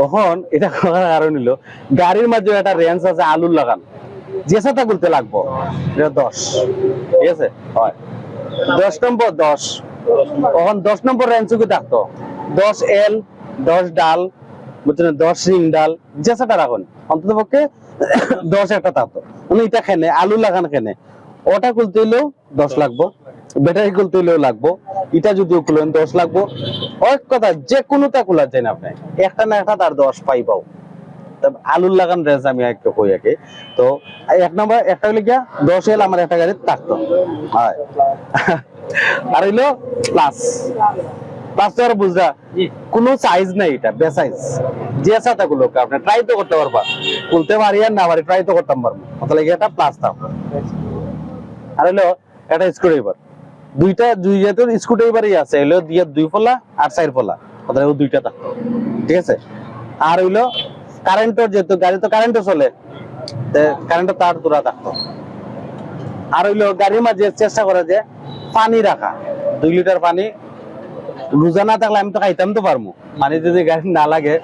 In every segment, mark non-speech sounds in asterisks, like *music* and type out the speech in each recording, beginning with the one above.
তখন এটা করার কারণ হলো, গাড়ির মাঝে একটা রেঞ্জ আছে আলুর লাগান। সাথে করতে লাগবো, এটা দশ। ঠিক আছে? হয়। দশ নম্বর দশ। তখন দশ নম্বর রেঞ্জ কি থাকতো? দশ এল দশ ডাল, বুঝছেন? দশ রিং ডাল সাথে রাখুন অন্তত পক্ষে দশ একটা থাকতো। মানে এটা খেনে, আলু লাগান খেনে। ওটা খুলতে হইলেও দশ লাগবো ব্যাটারি খুলতে হইলেও লাগবো। এটা যদিও খুলেন, দশ লাগবো। এক কথা, যে কোনোটা খোলা যায় না আপনি। একটা না একটা তার দশ পাইবাও। আলুর লাগান রেঞ্জ আমি একটু কই আগে। তো এক নম্বর, একটা হইলে গিয়া দশ এল আমার একটা গাড়ি থাকতো হয়। *laughs* আর হইল প্লাস প্লাস তো আর বুঝরা, কোনো সাইজ নাই এটা বে সাইজ যে সাথে গুলো আপনি ট্রাই তো করতে পারবা। খুলতে পারি আর না পারি ট্রাই তো করতাম পারব। লাগে এটা প্লাস থাকবে আর হলো এটা স্ক্রুড্রাইভার দুইটা দুই জাতের স্ক্রুড্রাইভারই আছে। হলো দিয়ে দুই ফলা আর চার ফলা। ও দুইটা থাকতো ঠিক আছে? আর হইল কারেন্টের যেহেতু গাড়ি তো কারেন্টে চলে কারেন্টের তার দূরা থাকতো আর হইল গাড়ির মাঝে চেষ্টা করে যে পানি রাখা। দুই লিটার পানি রোজা না থাকলে আমি তো খাইতাম তো পারব পানি যদি গাড়ি না লাগে,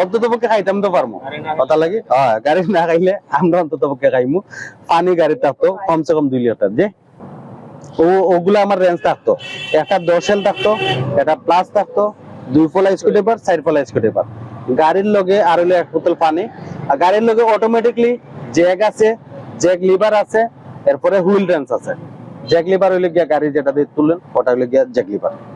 অন্তত পক্ষে খাইতাম তো পারব কথা লাগে? হ্যাঁ গাড়ি না খাইলে আমরা অন্তত পক্ষে খাইমু। পানি গাড়ি থাকতো কমসে কম দুই লিটার যে ওগুলো আমার রেঞ্জ থাকতো। একটা দশ এল থাকতো, একটা প্লাস থাকতো, দুই ফলা স্কুটিপার চার ফলা স্কুটিপার গাড়ির লগে আর হলো এক বোতল পানি। আর গাড়ির লগে অটোমেটিকলি জ্যাক আছে জ্যাক লিভার আছে, এরপরে হুইল রেঞ্জ আছে। জ্যাক লিভার হইলে গিয়া গাড়ি যেটা দিয়ে তুললেন, ওটা হইলে গিয়া জ্যাক লিভার